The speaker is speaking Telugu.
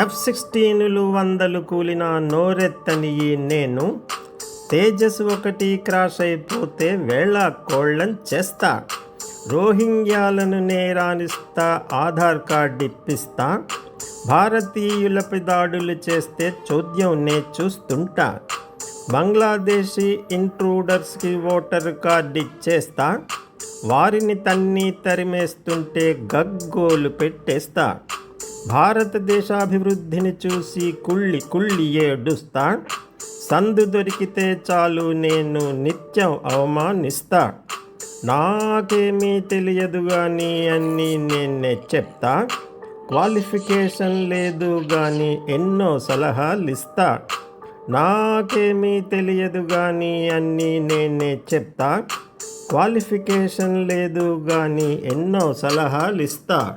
ఎఫ్ సిక్స్టీనులు వందలు కూలిన నోరెత్తని ఈ నేను. తేజస్ ఒకటి క్రాష్ అయిపోతే వేళ కోళ్ళం చేస్తా. రోహింగ్యాలను నేరానిస్తా ఆధార్ కార్డు ఇప్పిస్తా. భారతీయులపై దాడులు చేస్తే చోద్యం నే చూస్తుంటా. బంగ్లాదేశీ ఇంట్రూడర్స్కి ఓటర్ కార్డు ఇచ్చేస్తా. వారిని తన్ని తరిమేస్తుంటే గగ్గోలు పెట్టేస్తా. భారతదేశాభివృద్ధిని చూసి కుళ్ళి కుళ్ళి ఏడుస్తా. సందు దొరికితే చాలు నేను నిత్యం అవమానిస్తా. నాకేమీ తెలియదు కానీ అన్నీ నేనే చెప్తా. క్వాలిఫికేషన్ లేదు కానీ ఎన్నో సలహాలు ఇస్తా నాకేమీ తెలియదు కానీ అన్నీ నేనే చెప్తా. క్వాలిఫికేషన్ లేదు కానీ ఎన్నో సలహాలు ఇస్తా